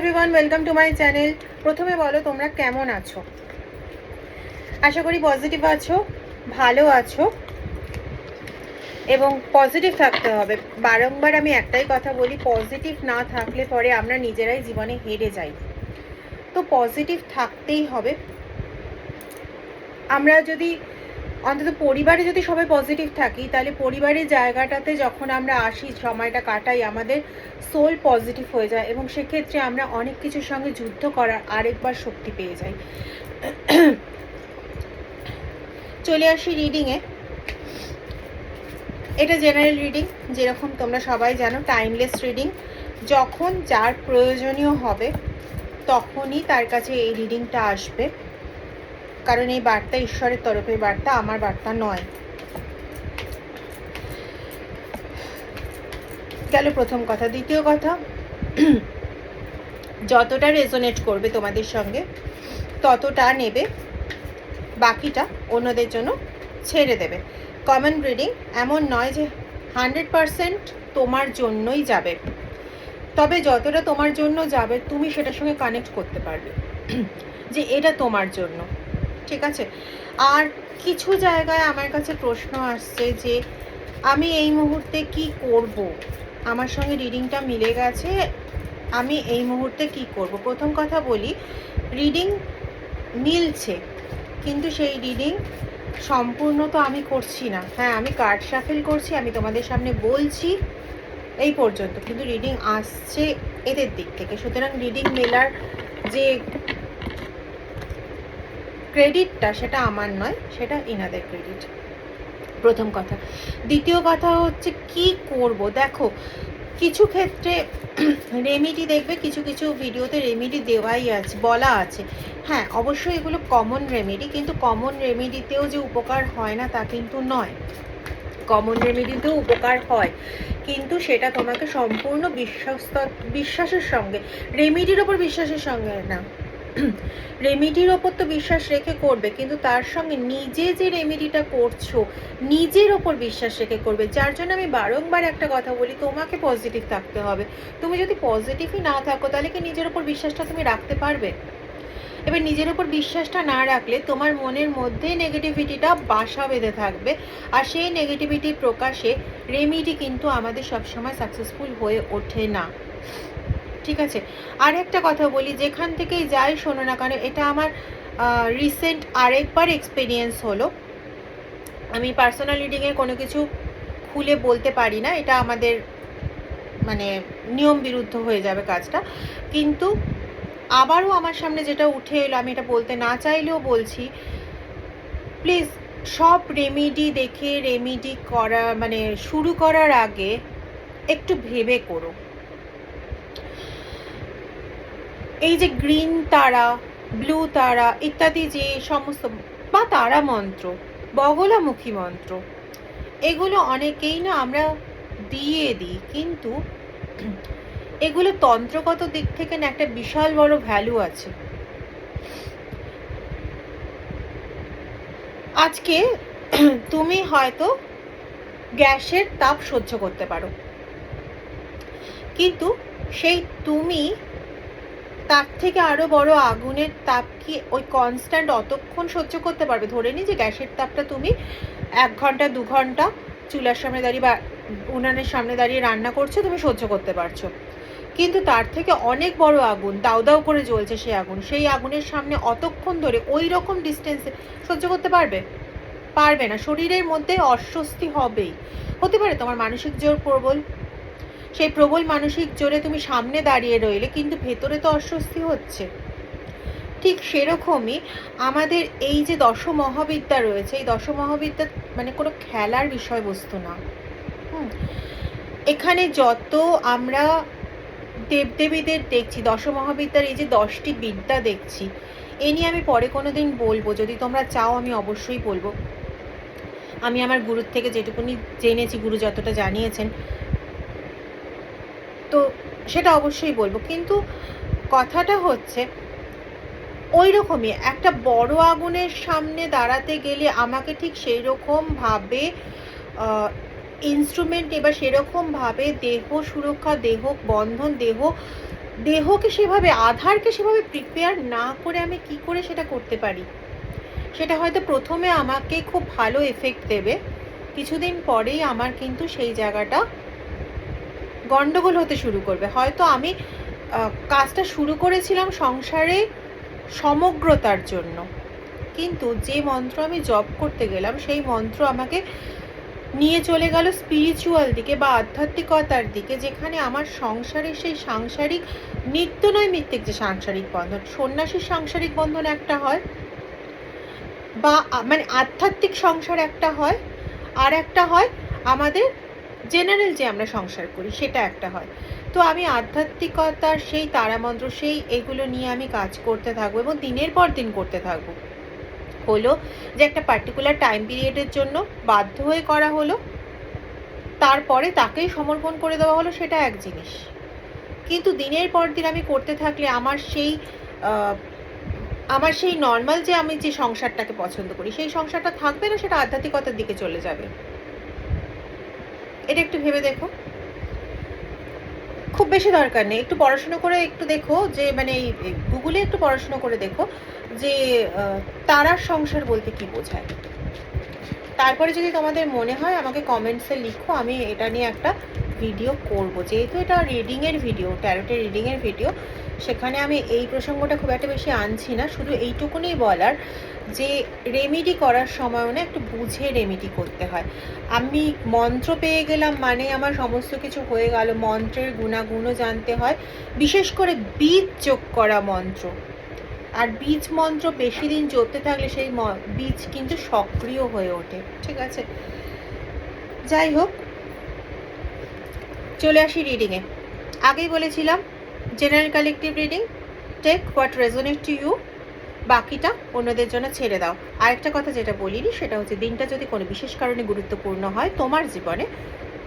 Everyone welcome to my channel প্রথমে বলো, তোমরা কেমন আছো? আশা করি পজিটিভ আছো, ভালো আছো, এবং পজিটিভ থাকতে হবে। বারংবার আমি একটাই কথা বলি পজিটিভ না থাকলে পরে আমরা নিজেরাই জীবনে হেরে যাই। তো পজিটিভ থাকতেই হবে। আমরা যদি অন্তত পরিবারে যদি সবাই পজিটিভ থাকি, তাহলে পরিবারের জায়গাটাতে যখন আমরা আসি, সময়টা কাটাই, আমাদের সোল পজিটিভ হয়ে যায় এবং সেক্ষেত্রে আমরা অনেক কিছুর সঙ্গে যুদ্ধ করার আরেকবার শক্তি পেয়ে যাই। চলে আসি রিডিংয়ে এটা জেনারেল রিডিং যেরকম তোমরা সবাই জানো টাইমলেস রিডিং যখন যার প্রয়োজনীয় হবে, তখনই তার কাছে এই রিডিংটা আসবে। কারণ এই বার্তা ঈশ্বরের তরফের বার্তা আমার বার্তা নয়। গেল প্রথম কথা। দ্বিতীয় কথা, যতটা রেজোনেট করবে তোমাদের সঙ্গে, ততটা নেবে, বাকিটা অন্যদের জন্য ছেড়ে দেবে। কমন রিডিং এমন নয় যে হান্ড্রেড পারসেন্ট তোমার জন্যই যাবে। তবে যতটা তোমার জন্য যাবে, তুমি সেটার সঙ্গে কানেক্ট করতে পারবে। যে এটা তোমার জন্য। ঠিক আছে। আর কিছু জায়গায় আমার কাছে প্রশ্ন আসছে যে, আমি এই মুহূর্তে কি করব? আমার সঙ্গে রিডিংটা মিলে গেছে, আমি এই মুহূর্তে কি করব? প্রথম কথা বলি রিডিং মিলছে, কিন্তু সেই রিডিং সম্পূর্ণ তো আমি করছি না। হ্যাঁ আমি কার্ড শাফেল করছি, আমি তোমাদের সামনে বলছি, এই পর্যন্ত। কিন্তু রিডিং আসছে এদের দিক থেকে। সুতরাং রিডিং মেলার যে ক্রেডিটটা সেটা আমার নয়, সেটা ইনাদের ক্রেডিট প্রথম কথা। দ্বিতীয় কথা হচ্ছে কি করব? দেখো, কিছু ক্ষেত্রে রেমিডি দেখবে, কিছু কিছু ভিডিওতে রেমিডি দেওয়াই আছে, বলা আছে। হ্যাঁ অবশ্যই এগুলো কমন রেমেডি কিন্তু কমন রেমেডিতেও যে উপকার হয় না, তা কিন্তু নয়। কমন রেমেডিতেও উপকার হয়, কিন্তু সেটা তোমাকে সম্পূর্ণ বিশ্বস্ত বিশ্বাসের সঙ্গে রেমেডির ওপর বিশ্বাসের সঙ্গে না। রেমেডির ওপর তো বিশ্বাস রেখে করবে, কিন্তু তার সঙ্গে নিজে যে রেমেডিটা করছ, নিজের ওপর বিশ্বাস রেখে করবে। যার জন্য আমি বারংবার একটা কথা বলি, তোমাকে পজিটিভ থাকতে হবে। তুমি যদি পজিটিভই না থাকো, তাহলে কি নিজের ওপর বিশ্বাসটা তুমি রাখতে পারবে? এবার নিজের ওপর বিশ্বাসটা না রাখলে তোমার মনের মধ্যে নেগেটিভিটিটা বাসা বেঁধে থাকবে। আর সেই নেগেটিভিটির প্রকাশে রেমিডি কিন্তু আমাদের সবসময় সাকসেসফুল হয়ে ওঠে না। ঠিক আছে? আর একটা কথা বলি, যেখান থেকেই যাই শোনো না কেন, এটা আমার রিসেন্ট আরেকবার এক্সপিরিয়েন্স হলো। আমি পার্সোনাল রিডিংয়ে কোনো কিছু খুলে বলতে পারি না, এটা আমাদের মানে নিয়ম বিরুদ্ধ হয়ে যাবে কাজটা। কিন্তু আবারও আমার সামনে যেটা উঠে এলো, আমি এটা বলতে না চাইলেও বলছি প্লিজ সব রেমিডি দেখে রেমিডি করা মানে শুরু করার আগে একটু ভেবে করো। এই যে গ্রিন তারা ব্লু তারা ইত্যাদি যে সমস্ত, বা তারা মন্ত্র, বগলামুখী মন্ত্র, এগুলো অনেকেই না আমরা দিয়ে দিই, কিন্তু এগুলো তন্ত্রগত দিক থেকে না একটা বিশাল বড় ভ্যালু আছে। আজকে তুমি হয়তো গ্যাসের তাপ সহ্য করতে পারো, কিন্তু সেই তুমি তার থেকে আরও বড় আগুনের তাপ কি ওই কনস্ট্যান্ট অতক্ষণ সহ্য করতে পারবে? ধরে নি যে গ্যাসের তাপটা তুমি এক ঘণ্টা, দু ঘণ্টা চুলার সামনে দাঁড়িয়ে বা উনানের সামনে দাঁড়িয়ে রান্না করছ, তুমি সহ্য করতে পারছ। কিন্তু তার থেকে অনেক বড় আগুন দাউ দাউ করে জ্বলছে সেই আগুন, সেই আগুনের সামনে অতক্ষণ ধরে ওই রকম ডিস্টেন্সে সহ্য করতে পারবে? পারবে না। শরীরের মধ্যে অস্বস্তি হবেই। হতে পারে তোমার মানসিক জোর প্রবল সেই প্রবল মানসিক জোরে তুমি সামনে দাঁড়িয়ে রইলে, কিন্তু ভেতরে তো অস্বস্তি হচ্ছে। ঠিক সেরকমই আমাদের এই যে দশ মহাবিদ্যা রয়েছে, এই দশ মহাবিদ্যা মানে কোনো খেলার বিষয়বস্তু না। এখানে যত আমরা দেবদেবীদের দেখছি দশ মহাবিদ্যার এই যে দশটি বিদ্যা দেখছি, এ নিয়ে আমি পরে কোনো দিন বলব। যদি তোমরা চাও, আমি অবশ্যই বলব। আমি আমার গুরুর থেকে যেটুকুনি জেনেছি, গুরু যতটা জানিয়েছেন তো সেটা অবশ্যই বলব। কিন্তু কথাটা হচ্ছে ওই রকমই একটা বড় আগুনের সামনে দাঁড়াতে গেলে আমাকে ঠিক সেই রকমভাবে ইনস্ট্রুমেন্ট এবার সেরকমভাবে দেহ সুরক্ষা, দেহ বন্ধন, দেহ, দেহকে সেভাবে, আধারকে সেভাবে প্রিপেয়ার না করে আমি কি করে সেটা করতে পারি? সেটা হয়তো প্রথমে আমাকে খুব ভালো এফেক্ট দেবে। কিছুদিন পরেই আমার কিন্তু সেই জায়গাটা গন্ডগোল হতে শুরু করবে। হয়তো আমি কাজটা শুরু করেছিলাম সংসারে সমগ্রতার জন্য। কিন্তু যে মন্ত্র আমি জপ করতে গেলাম, সেই মন্ত্র আমাকে নিয়ে চলে গেল স্পিরিচুয়াল দিকে বা আধ্যাত্মিকতার দিকে, যেখানে আমার সংসারের সেই সাংসারিক, নিত্য নৈমিত্তিক যে সাংসারিক বন্ধন সন্ন্যাসীর সাংসারিক বন্ধন একটা হয়, বা মানে আধ্যাত্মিক সংসার একটা হয়, আর একটা হয় আমাদের জেনারেল যে আমরা সংসার করি, সেটা একটা হয়। তো আমি আধ্যাত্মিকতার সেই তারামন্ত্র, সেই এগুলো নিয়ে আমি কাজ করতে থাকব এবং দিনের পর দিন করতে থাকব। হলো যে একটা পার্টিকুলার টাইম পিরিয়ডের জন্য বাধ্য হয়ে করা হলো, তারপরে তাকেই সমর্পণ করে দেওয়া হলো, সেটা এক জিনিস। কিন্তু দিনের পর দিন আমি করতে থাকলে আমার সেই আমার সেই নর্মাল যে আমি যে সংসারটাকে পছন্দ করি, সেই সংসারটা থাকবে না, সেটা আধ্যাত্মিকতার দিকে চলে যাবে। এটা একটু ভেবে দেখো। খুব বেশি দরকার নেই। একটু পড়াশোনা করে একটু দেখো যে মানে গুগলে একটু পড়াশোনা করে দেখো যে তারার সংসার বলতে কি বোঝায়। তারপরে যদি তোমাদের মনে হয় আমাকে কমেন্টসে লিখো, আমি এটা নিয়ে একটা ভিডিও করব। যেহেতু এটা রিডিংয়ের ভিডিও ট্যারোটের রিডিংয়ের ভিডিও সেখানে আমি এই প্রসঙ্গটা খুব একটা বেশি আনছি না। শুধু এইটুকুনি বলার যে রেমেডি করার সময়ও না একটু বুঝে রেমেডি করতে হয়। আমি মন্ত্র পেয়ে গেলাম মানে আমার সমস্ত কিছু হয়ে গেল। মন্ত্রের গুণাগুণও জানতে হয়। বিশেষ করে বীজ যোগ করা মন্ত্র। আর বীজ মন্ত্র বেশি দিন জপতে থাকলে সেই বীজ কিন্তু সক্রিয় হয়ে ওঠে। ঠিক আছে? যাই হোক, চলে আসি রিডিংয়ে আগেই বলেছিলাম general collective reading, take what resonate to you, বাকিটা অন্যদের জন্য ছেড়ে দাও। আরেকটা কথা যেটা বলিনি, সেটা হচ্ছে দিনটা যদি কোনো বিশেষ কারণে গুরুত্বপূর্ণ হয় তোমার জীবনে,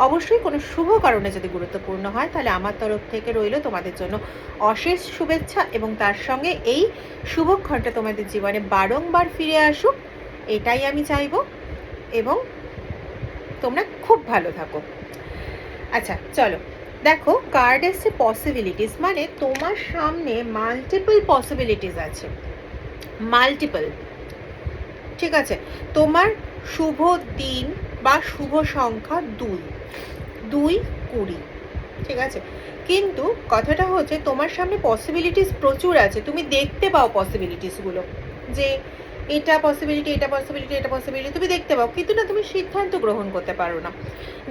অবশ্যই কোনো শুভ কারণে যদি গুরুত্বপূর্ণ হয়, তাহলে আমার তরফ থেকে রইল তোমাদের জন্য অশেষ শুভেচ্ছা এবং তার সঙ্গে এই শুভক্ষণটা তোমাদের জীবনে বারংবার ফিরে আসুক, এটাই আমি চাইব এবং তোমরা খুব ভালো থাকো। আচ্ছা চলো। দেখো কার্ড এসছে পসিবিলিটিস মানে তোমার সামনে মাল্টিপল পসিবিলিটিস আছে। মাল্টিপল ঠিক আছে? তোমার শুভ দিন বা শুভ সংখ্যা দুই দুই কুড়ি, ঠিক আছে? কিন্তু কথাটা হচ্ছে, তোমার সামনে পসিবিলিটিস প্রচুর আছে। তুমি দেখতে পাও পসিবিলিটিসগুলো যে এটা পসিবিলিটি এটা পসিবিলিটি এটা পসিবিলিটি তুমি দেখতে পাও। কিন্তু না, তুমি সিদ্ধান্ত গ্রহণ করতে পারো না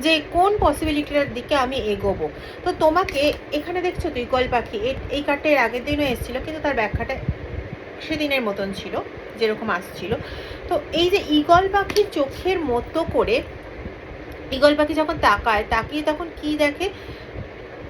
যে কোন পসিবিলিটিটার দিকে আমি এগোবো। তো তোমাকে এখানে দেখছ তুই পাখি এই কার্ডটা এর আগের দিনও এসেছিল, কিন্তু তার ব্যাখ্যাটা সেদিনের মতন ছিল, যেরকম আসছিল। তো এই যে ঈগল পাখির চোখের মতো করে, ঈগল পাখি যখন তাকায়, তাকিয়ে তখন কি দেখে?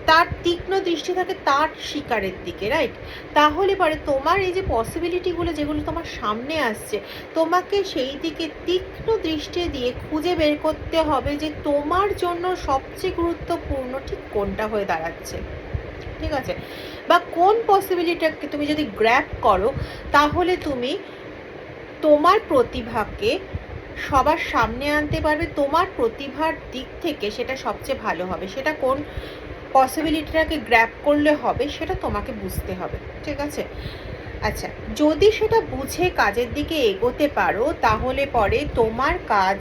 তার তীক্ষ্ণ দৃষ্টি থাকে তার শিকারের দিকে রাইট তাহলে পরে তোমার এই যে পসিবিলিটিগুলো যেগুলো তোমার সামনে আসছে, তোমাকে সেই দিকে তীক্ষ্ণ দৃষ্টি দিয়ে খুঁজে বের করতে হবে যে তোমার জন্য সবচেয়ে গুরুত্বপূর্ণ ঠিক কোনটা হয়ে দাঁড়াচ্ছে। ঠিক আছে? বা কোন পসিবিলিটিটাকে তুমি যদি গ্র্যাপ করো, তাহলে তুমি তোমার প্রতিভাকে সবার সামনে আনতে পারবে, তোমার প্রতিভার দিক থেকে সেটা সবচেয়ে ভালো হবে। সেটা কোন পসিবিলিটিটাকে গ্র্যাপ করলে হবে, সেটা তোমাকে বুঝতে হবে, ঠিক আছে? আচ্ছা যদি সেটা বুঝে কাজের দিকে এগোতে পারো, তাহলে পরে তোমার কাজ,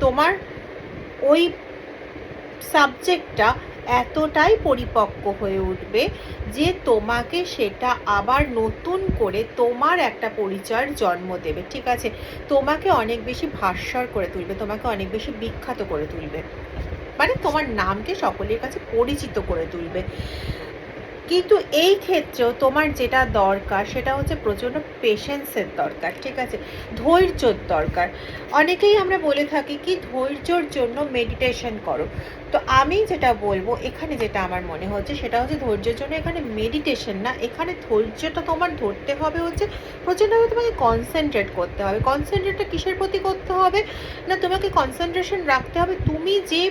তোমার ওই সাবজেক্টটা এতটাই পরিপক্ক হয়ে উঠবে যে তোমাকে সেটা আবার নতুন করে তোমার একটা পরিচয়ের জন্ম দেবে, ঠিক আছে? তোমাকে অনেক বেশি ভাস্বর করে তুলবে, তোমাকে অনেক বেশি বিখ্যাত করে তুলবে। মানে তোমার নামকে সকলের কাছে পরিচিত করে তুলবে। কিন্তু এই ক্ষেত্রেও তোমার যেটা দরকার, সেটা হচ্ছে প্রচণ্ড পেশেন্সের দরকার, ঠিক আছে? ধৈর্যর দরকার। অনেকেই আমরা বলে থাকি কি, ধৈর্যর জন্য মেডিটেশন করো। তো আমি যেটা বলব, এখানে যেটা আমার মনে হচ্ছে, সেটা হচ্ছে ধৈর্যের জন্য এখানে মেডিটেশন না, এখানে ধৈর্যটা তোমার ধরতে হবে হচ্ছে প্রচণ্ডভাবে তোমাকে কনসেন্ট্রেট করতে হবে। কনসেন্ট্রেটটা কিসের প্রতি করতে হবে? না তোমাকে কনসেন্ট্রেশন রাখতে হবে। তুমি যে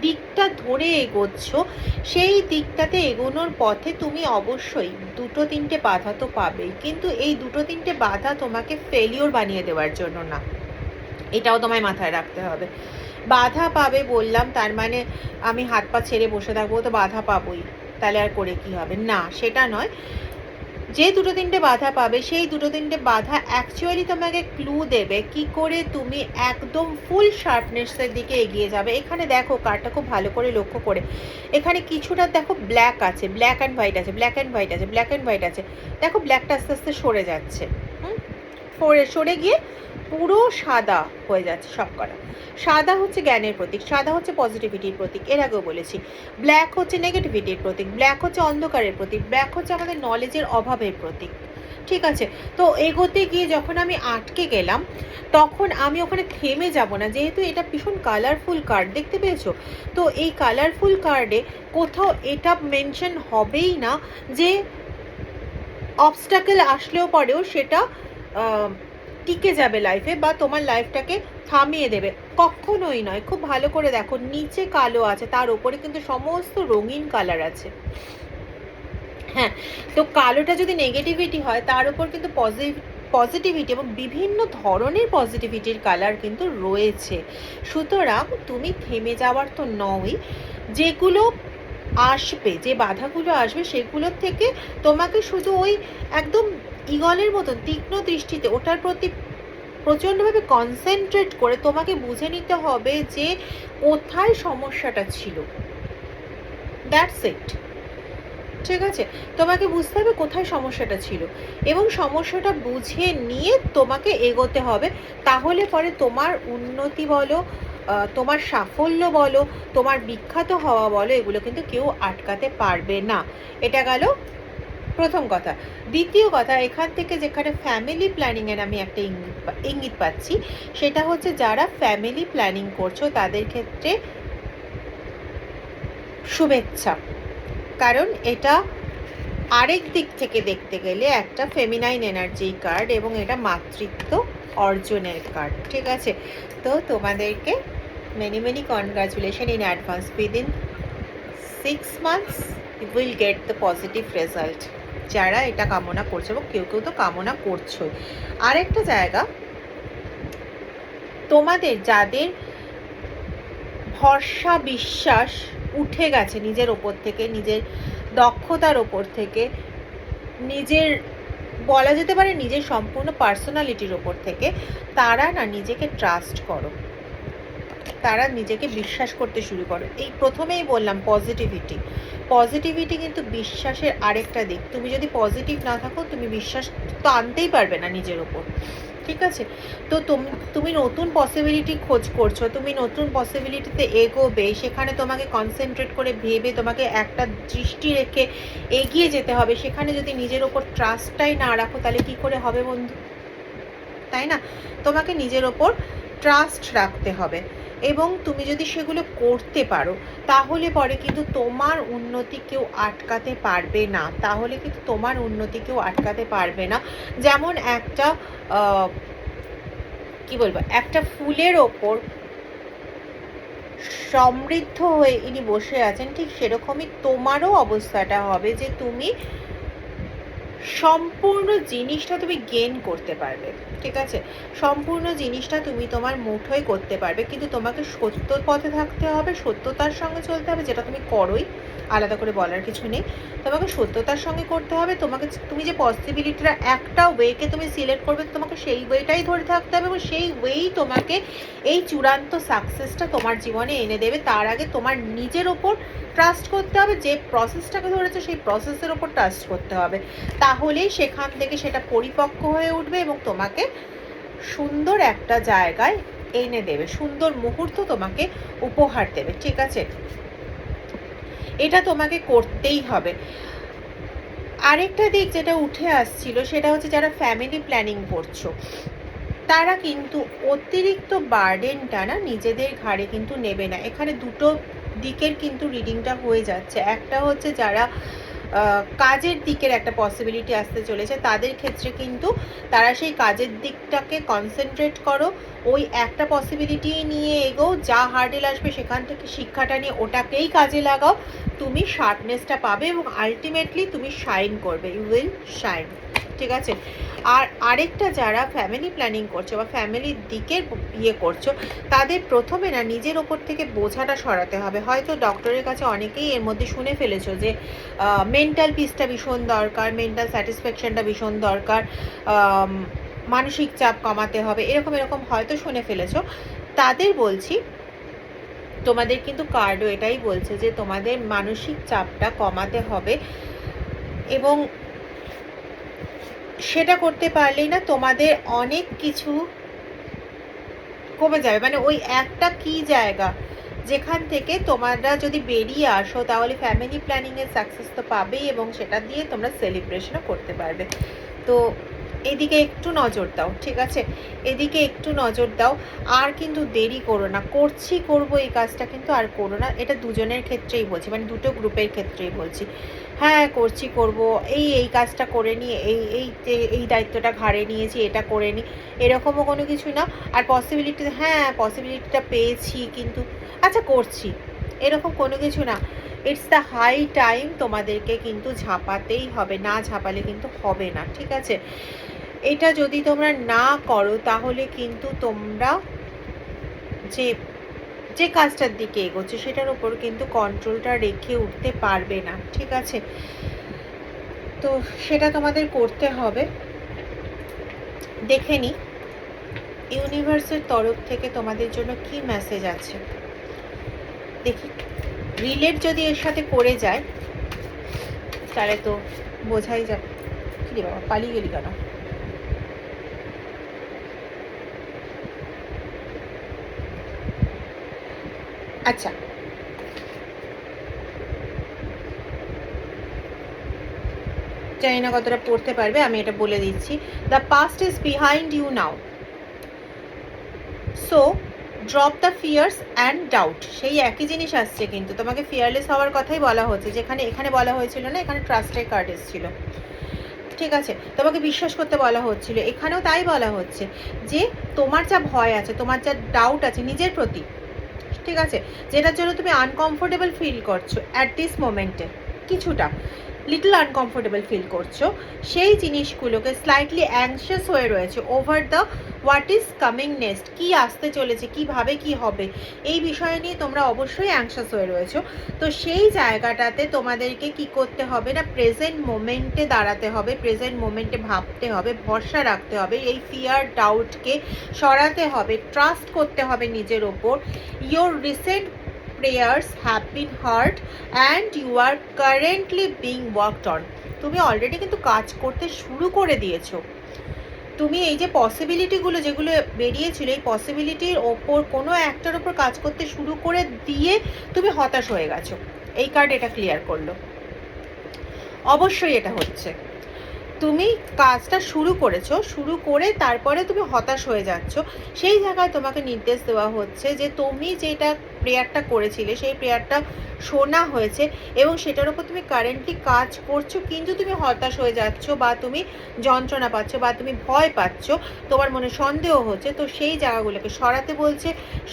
দিকটা ধরে এগোচ্ছ, সেই দিকটাতে এগোনোর পথে তুমি অবশ্যই দুটো তিনটে বাধা তো পাবেই। কিন্তু এই দুটো তিনটে বাধা তোমাকে ফেলিওর বানিয়ে দেওয়ার জন্য না। এটাও তোমায় মাথায় রাখতে হবে। বাধা পাবে বললাম, তার মানে আমি হাত পা ছেড়ে বসে থাকব তো বাধা পাবোই। তাহলে আর করে কি হবে? না, সেটা নয়। যে দুটো তিনটে বাধা পাবে, সেই দুটো তিনটে বাধা অ্যাকচুয়ালি তোমাকে ক্লু দেবে কি করে তুমি একদম ফুল শার্পনেসের দিকে এগিয়ে যাবে। এখানে দেখো কারটা খুব ভালো করে লক্ষ্য করে। এখানে কিছুটা দেখো ব্ল্যাক আছে ব্ল্যাক অ্যান্ড হোয়াইট আছে ব্ল্যাক অ্যান্ড হোয়াইট আছে ব্ল্যাক অ্যান্ড হোয়াইট আছে। দেখো ব্ল্যাকটা আস্তে আস্তে সরে যাচ্ছে। সরে সরে গিয়ে পুরো সাদা হয়ে যাচ্ছে সব কটা সাদা হচ্ছে জ্ঞানের প্রতীক, সাদা হচ্ছে পজিটিভিটির প্রতীক, এর আগেও বলেছি। ব্ল্যাক হচ্ছে নেগেটিভিটির প্রতীক ব্ল্যাক হচ্ছে অন্ধকারের প্রতীক ব্ল্যাক হচ্ছে আমাদের নলেজের অভাবের প্রতীক। ঠিক আছে? তো এগোতে গিয়ে যখন আমি আটকে গেলাম, তখন আমি ওখানে থেমে যাব না, যেহেতু এটা ভীষণ কালারফুল কার্ড দেখতে পেয়েছ? তো এই কালারফুল কার্ডে কোথাও এটা মেনশন হবেই না যে অবস্টাকেল আসলেও পরেও সেটা টিকে যাবে লাইফে বা তোমার লাইফটাকে থামিয়ে দেবে। কখনোই নয়, খুব ভালো করে দেখো, নিচে কালো আছে, তার উপরে কিন্তু সমস্ত রঙিন কালার আছে। হ্যাঁ তো কালোটা যদি নেগেটিভিটি হয়, তার উপর কিন্তু পজিটিভ পজিটিভিটি এবং বিভিন্ন ধরনের পজিটিভিটির কালার কিন্তু রয়েছে। সুতরাং তুমি থেমে যাওয়ার তো নই যেগুলো আসবে, যে বাধাগুলো আসবে, সেগুলোর থেকে তোমাকে শুধু ওই একদম ইগলের মতন তীক্ষ্ণ দৃষ্টিতে ওটার প্রতি প্রচণ্ডভাবে কনসেন্ট্রেট করে তোমাকে বুঝে নিতে হবে যে কোথায় সমস্যাটা ছিল। দ্যাটস ইট ঠিক আছে? তোমাকে বুঝতে হবে কোথায় সমস্যাটা ছিল। এবং সমস্যাটা বুঝে নিয়ে তোমাকে এগোতে হবে। তাহলে পরে তোমার উন্নতি বলো তোমার সাফল্য বলো, তোমার বিখ্যাত হওয়া বলো, এগুলো কিন্তু কেউ আটকাতে পারবে না। এটা গেল প্রথম কথা। দ্বিতীয় কথা, এখান থেকে যেখানে ফ্যামিলি প্ল্যানিংয়ের আমি একটা ইঙ্গিত ইঙ্গিত পাচ্ছি, সেটা হচ্ছে যারা ফ্যামিলি প্ল্যানিং করছ, তাদের ক্ষেত্রে শুভেচ্ছা। কারণ এটা আরেক দিক থেকে দেখতে গেলে একটা ফেমিনাইন এনার্জি কার্ড এবং এটা মাতৃত্ব অর্জনের কার্ড ঠিক আছে? তো তোমাদেরকে many many congratulation in advance within six months will get the positive result যারা এটা কামনা করছে এবং কেউ কেউ তো কামনা করছোই। আরেকটা জায়গা, তোমাদের যাদের ভরসা বিশ্বাস উঠে গেছে নিজের ওপর থেকে, নিজের দক্ষতার ওপর থেকে, নিজের বলা যেতে পারে নিজের সম্পূর্ণ পার্সোনালিটির ওপর থেকে, তারা না নিজেকে ট্রাস্ট করো। তারা নিজেকে বিশ্বাস করতে শুরু করো। এই প্রথমেই বললাম পজিটিভিটি পজিটিভিটি কিন্তু বিশ্বাসের আরেকটা দিক। তুমি যদি পজিটিভ না থাকো, তুমি বিশ্বাস তো আনতেই পারবে না নিজের ওপর। ঠিক আছে? তো তুমি তুমি নতুন পসিবিলিটি খোঁজ করছ, তুমি নতুন পসিবিলিটিতে এগোবে, সেখানে তোমাকে কনসেন্ট্রেট করে ভেবে তোমাকে একটা দৃষ্টি রেখে এগিয়ে যেতে হবে। সেখানে যদি নিজের ওপর ট্রাস্টটাই না রাখো, তাহলে কি করে হবে বন্ধু? তাই না? তোমাকে নিজের ওপর ট্রাস্ট রাখতে হবে। এবং তুমি যদি সেগুলো করতে পারো, তাহলে পরে কিন্তু তোমার উন্নতি কেউ আটকাতে পারবে না। তাহলে কিন্তু তোমার উন্নতি কেউ আটকাতে পারবে না। যেমন একটা কি বলব, একটা ফুলের ওপর সমৃদ্ধ হয়ে ইনি বসে আছেন, ঠিক সেরকমই তোমারও অবস্থাটা হবে যে তুমি সম্পূর্ণ জিনিসটা তুমি গেন করতে পারবে, ঠিক আছে? সম্পূর্ণ জিনিসটা তুমি তোমার মুঠোয় করতে পারবে, কিন্তু তোমাকে সত্য পথে থাকতে হবে, সত্যতার সঙ্গে চলতে হবে, যেটা তুমি করোই, আলাদা করে বলার কিছু নেই। তোমাকে সত্যতার সঙ্গে করতে হবে, তোমাকে তুমি যে পসিবিলিটিটা একটা ওয়েকে তুমি সিলেক্ট করবে, তোমাকে সেই ওয়েটাই ধরে থাকতে হবে এবং সেই ওয়েই তোমাকে এই চূড়ান্ত সাকসেসটা তোমার জীবনে এনে দেবে। তার আগে তোমার নিজের ওপর ট্রাস্ট করতে হবে, যে প্রসেসটাকে ধরেছে সেই প্রসেসের ওপর ট্রাস্ট করতে হবে। তাহলেই সেখান থেকে সেটা পরিপক্ক হয়ে উঠবে এবং তোমাকে সুন্দর একটা জায়গায় এনে দেবে, সুন্দর মুহূর্ত তোমাকে উপহার দেবে, ঠিক আছে? এটা তোমাকে করতেই হবে। আরেকটা দিক যেটা উঠে আসছিল, সেটা হচ্ছে যারা ফ্যামিলি প্ল্যানিং করছ, তারা কিন্তু অতিরিক্ত বার্ডেনটা না নিজেদের ঘাড়ে কিন্তু নেবে না। এখানে দুটো দিকের কিন্তু রিডিংটা হয়ে যাচ্ছে। একটা হচ্ছে যারা কাজের দিকের একটা পসিবিলিটি আসতে চলেছে, তাদের ক্ষেত্রে কিন্তু তারা সেই কাজের দিকটাকে কনসেন্ট্রেট করো। ওই একটা পসিবিলিটি নিয়ে এগো যা হার্ডেল আসবে সেখান থেকে শিক্ষাটা নিয়ে ওটাকেই কাজে লাগাও। তুমি শার্পনেসটা পাবে এবং আলটিমেটলি তুমি শাইন করবে। ইউ উইল শাইন ঠিক আছে? আর আরেকটা যারা ফ্যামিলি প্ল্যানিং করছ বা ফ্যামিলির দিকের ইয়ে করছ, তাদের প্রথমে না নিজের ওপর থেকে বোঝাটা সরাতে হবে। হয়তো ডক্টরের কাছে অনেকেই এর মধ্যে শুনে ফেলেছো যে মেন্টাল পিসটা ভীষণ দরকার মেন্টাল স্যাটিসফ্যাকশনটা ভীষণ দরকার মানসিক চাপ কমাতে হবে, এরকম এরকম হয়তো শুনে ফেলেছো। তাদের বলছি, তোমাদের কিন্তু কার্ডও এটাই বলছে যে তোমাদের মানসিক চাপটা কমাতে হবে এবং সেটা করতে পারলেই না তোমাদের অনেক কিছু কমে যাবে। মানে ওই একটা কি জায়গা যেখান থেকে তোমরা যদি বেরিয়ে আসো, তাহলে ফ্যামিলি প্ল্যানিংয়ের সাকসেস তো পাবেই এবং সেটা দিয়ে তোমরা সেলিব্রেশনও করতে পারবে। তো এদিকে একটু নজর দাও, ঠিক আছে? এদিকে একটু নজর দাও। আর কিন্তু দেরি করো না। করছি, করব এই কাজটা কিন্তু আর করো না। এটা দুজনের ক্ষেত্রেই বলছি। মানে দুটো গ্রুপের ক্ষেত্রেই বলছি। হ্যাঁ করছি, করব। এই এই কাজটা করে নিয়ে এই এই এই দায়িত্বটা ঘাড়ে নিয়েছি, এটা করে নিই এরকমও কোনো কিছু না। আর পসিবিলিটি হ্যাঁ পসিবিলিটিটা পেয়েছি, কিন্তু আচ্ছা করছি। এরকম কোনো কিছু না। ইটস দ্য হাই টাইম তোমাদেরকে কিন্তু ঝাঁপাতেই হবে। না ঝাঁপালে কিন্তু হবে না, ঠিক আছে? এটা যদি তোমরা না করো, তাহলে কিন্তু তোমরা যে যে কাজটার দিকে এগোচ্ছে সেটার উপর কিন্তু কন্ট্রোলটা রেখে উঠতে পারবে না, ঠিক আছে? তো সেটা তোমাদের করতে হবে। দেখে নি ইউনিভার্সের তরফ থেকে তোমাদের জন্য কি মেসেজ আছে? দেখি রিলেট যদি এর সাথে করে যায়, তাহলে তো বোঝাই যাবে। কি বাবা, পালিয়ে গেলি কেন? আচ্ছা। জানি না কতটা পড়তে পারবে, আমি এটা বলে দিচ্ছি। The past is behind you now so drop the fears and doubt সেই একই জিনিস আসছে কিন্তু, তোমাকে ফিয়ারলেস হওয়ার কথাই বলা হচ্ছে, যেখানে এখানে বলা হয়েছিল না, এখানে ট্রাস্টের কার্ড এসেছিল। ঠিক আছে? তোমাকে বিশ্বাস করতে বলা হচ্ছিল, এখানেও তাই বলা হচ্ছে যে তোমার যা ভয় আছে, তোমার যা ডাউট আছে, নিজের প্রতি ঠিক আছে? যেটার জন্য তুমি আনকমফোর্টেবল ফিল করছ অ্যাট দিস মোমেন্টে কিছুটা। লিটল আনকমফোর্টেবল ফিল করছ, সেই জিনিসগুলোকে স্লাইটলি অ্যাংশিয়াস হয়ে রয়েছে over the what is coming next কী আসতে চলেছে, কীভাবে কি হবে, এই বিষয় নিয়ে তোমরা অবশ্যই অ্যাংশাস হয়ে রয়েছো। তো সেই জায়গাটাতে তোমাদেরকে কি করতে হবে না প্রেজেন্ট মোমেন্টে দাঁড়াতে হবে প্রেজেন্ট মোমেন্টে ভাবতে হবে, ভরসা রাখতে হবে, এই ফিয়ার ডাউটকে সরাতে হবে ট্রাস্ট করতে হবে নিজের ওপর। Your recent prayers have been heard and you are currently being worked on তুমি অলরেডি কিন্তু কাজ করতে শুরু করে দিয়েছ। তুমি এই যে পসিবিলিটিগুলো যেগুলো বেরিয়েছিল, এই পসিবিলিটির ওপর কোনো একটার ওপর কাজ করতে শুরু করে দিয়ে তুমি হতাশ হয়ে গেছো। এই কার্ড এটা ক্লিয়ার করল। অবশ্যই এটা হচ্ছে। তুমি কাজটা শুরু করেছ, শুরু করে তারপরে তুমি হতাশ হয়ে যাচ্ছ। সেই জায়গায় তোমাকে নির্দেশ দেওয়া হচ্ছে যে তুমি যেটা প্রেয়ারটা করেছিলে, সেই প্রেয়ারটা শোনা হয়েছে এবং সেটার উপর তুমি কারেন্টলি কাজ করছ। কিন্তু তুমি হতাশ হয়ে যাচ্ছ বা তুমি যন্ত্রণা পাচ্ছ বা তুমি ভয় পাচ্ছ, তোমার মনে সন্দেহ হচ্ছে, তো সেই জায়গাগুলোকে সরাতে বলছে,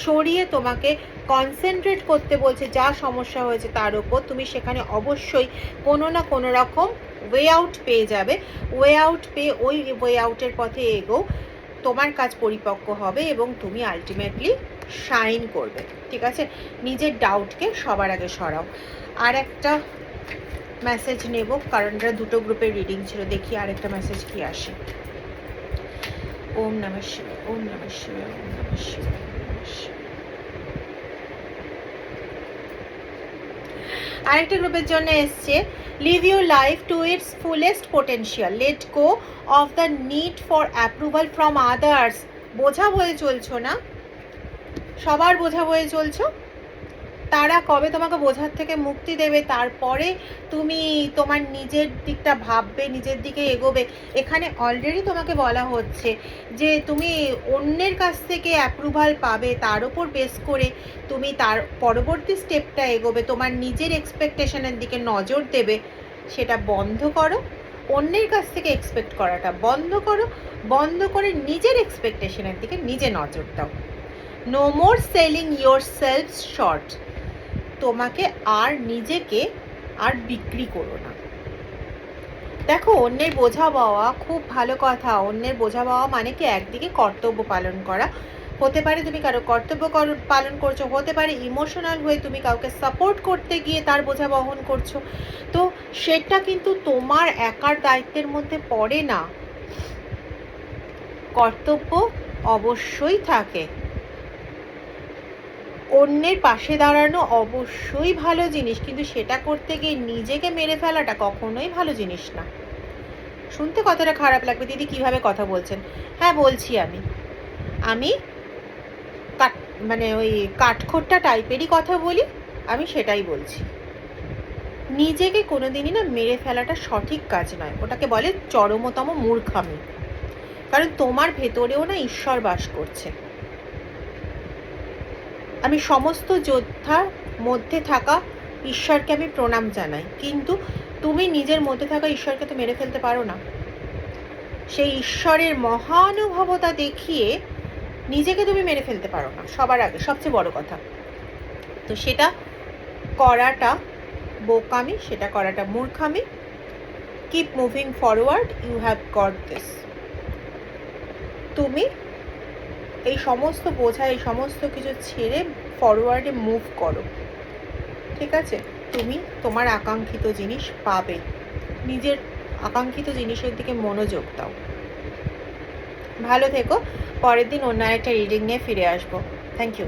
সরিয়ে তোমাকে কনসেন্ট্রেট করতে বলছে যা সমস্যা হয়েছে তার উপর। তুমি সেখানে অবশ্যই কোনো না কোনো রকম ওয়ে আউট পেয়ে যাবে। ওয়ে আউট পেয়ে ওই ওয়ে আউটের পথে এগো তোমার কাজ পরিপক্ক হবে এবং তুমি আলটিমেটলি শাইন করবে, ঠিক আছে? নিজের ডাউটকে সবার আগে সরাও। আর একটা মেসেজ নেব, কারণ এটা দুটো গ্রুপের রিডিং ছিল, দেখি আর একটা মেসেজ কি আসে। ওম নমঃ শিবায়, ওম নমঃ শিবায়, ওম নমঃ শিবায়। আরেকটা গ্রুপের জন্য এসছে live your life to its fullest potential let go of the need for approval from others বোঝা বয়ে চলছো না? সবার বোঝা বয়ে চলছো। তারা কবে তোমাকে বোঝার থেকে মুক্তি দেবে, তারপরে তুমি তোমার নিজের দিকটা ভাববে, নিজের দিকে এগোবে। এখানে অলরেডি তোমাকে বলা হচ্ছে যে তুমি অন্যের কাছ থেকে অ্যাপ্রুভাল পাবে, তার উপর বেস করে তুমি তার পরবর্তী স্টেপটা এগোবে, তোমার নিজের এক্সপেকটেশনের দিকে নজর দেবে। সেটা বন্ধ করো, অন্যের কাছ থেকে এক্সপেক্ট করাটা বন্ধ করো, বন্ধ করে নিজের এক্সপেকটেশনের দিকে নিজে নজর দাও। No more selling yourself short তোমাকে আর নিজেকে আর বিক্রি করো না। দেখো, অন্যের বোঝা পাওয়া খুব ভালো কথা। অন্যের বোঝা পাওয়া মানে কি? একদিকে কর্তব্য পালন করা। হতে পারে তুমি কারও কর্তব্য কর- পালন করছ, হতে পারে ইমোশনাল হয়ে তুমি কাউকে সাপোর্ট করতে গিয়ে তার বোঝা বহন করছ। তো সেটা কিন্তু তোমার একার দায়িত্বের মধ্যে পড়ে না। কর্তব্য অবশ্যই থাকে। অন্যের পাশে দাঁড়ানো অবশ্যই ভালো জিনিস, কিন্তু সেটা করতে গিয়ে নিজেকে মেরে ফেলাটা কখনোই ভালো জিনিস না। শুনতে কতটা খারাপ লাগবে? দিদি কীভাবে কথা বলছেন? হ্যাঁ বলছি আমি। আমি কাট মানে ওই কাঠখোট্টা টাইপেরই কথা বলি, আমি সেটাই বলছি। নিজেকে কোনোদিনই না মেরে ফেলাটা সঠিক কাজ নয়। ওটাকে বলে চরমতম মূর্খামি। কারণ তোমার ভেতরেও না ঈশ্বর বাস করছে। আমি সমস্ত যোদ্ধার মধ্যে থাকা ঈশ্বরকে আমি প্রণাম জানাই। কিন্তু তুমি নিজের মধ্যে থাকা ঈশ্বরকে তো মেরে ফেলতে পারো না। সেই ঈশ্বরের মহানুভবতা দেখিয়ে নিজেকে তুমি মেরে ফেলতে পারো না। সবার আগে, সবচেয়ে বড় কথা। তো সেটা করাটা বোকামি, সেটা করাটা মূর্খামি। Keep moving forward you have got this তুমি এই সমস্ত বোঝা, এই সমস্ত কিছু ছেড়ে ফরওয়ার্ডে মুভ করো। ঠিক আছে? তুমি তোমার আকাঙ্ক্ষিত জিনিস পাবে। নিজের আকাঙ্ক্ষিত জিনিসের দিকে মনোযোগ দাও। ভালো থেকো। পরের দিন অন্য একটা রিডিং নিয়ে ফিরে আসব। Thank you